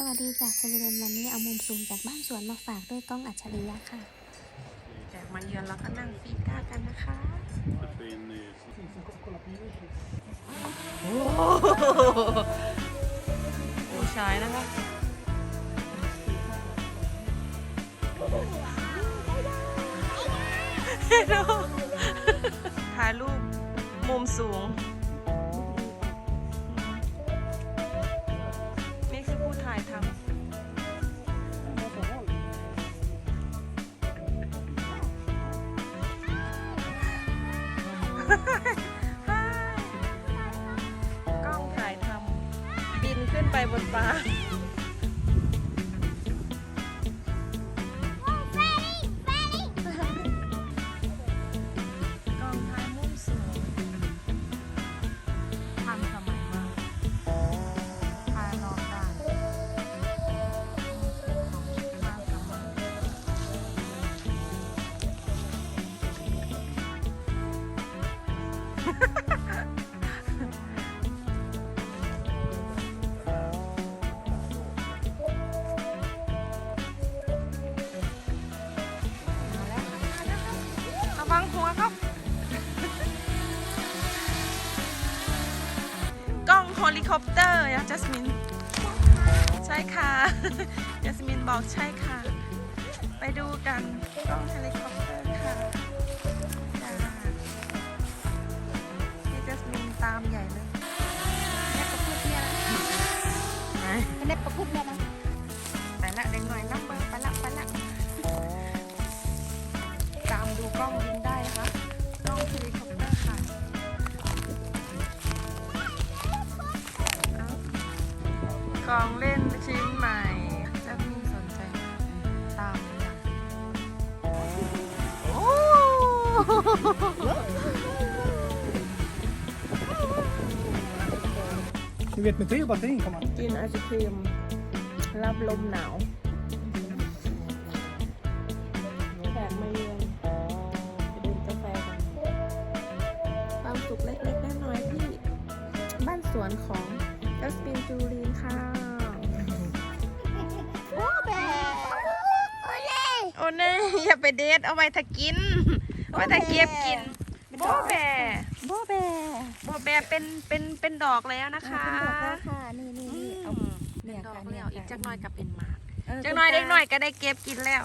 สวัสดีจากสวีเดนวันนี้เอามุมสูงจากบ้านสวนมาฝากด้วยกล้องอัจฉริยะค่ะแขกมาเยือนแล้วก็นั่งฟีก้ากันนะคะโอ้โหผู้ชายนะคะถ่ายรูปมุมสูง กล้องถ่ายทำบินขึ้นไปบนฟ้า ระวังหัวครับ กล้องเฮลิคอปเตอร์นะจัสมิน ใช่ค่ะ จัสมินบอกใช่ค่ะ ไปดูกันกล้องเฮลิคอปเตอร์ค่ะจ้าพี่จัสมินตามใหญ่เลยแม่ประพุทธเนี่ยนะไหนแม่ประพุทธเนี่ยนะไปละเด็กหน่อยน้ำเบอร์ไปละไปละตามดูกล้อง ลองเล่นชิ้นใหม่จะมีสนใจตามหรือยังโอ้ Du vet med tre batterier kan man. กินไอศครีมรับลมหนาวแขกมาเยือนไปดื่มกาแฟกันความสุขเล็กๆน้อยๆที่บ้านสวนของจัสปินจูรี อย่าไปเดทเอาไว้ถ้ากิน เอาไว้ถ้าเก็บกินโบแบโบแบโบแบเป็นเป็นเป็นดอกแล้วนะคะเป็นดอกแล้วค่ะนี่นี่อืนี่มเอาเป็เนี่นยดอกค่ะแล้วอีกจักหน่อยก็เป็นหมากเออจักหน่อยคุณตาเด็กหน่อยก็ได้เก็บกินแล้ว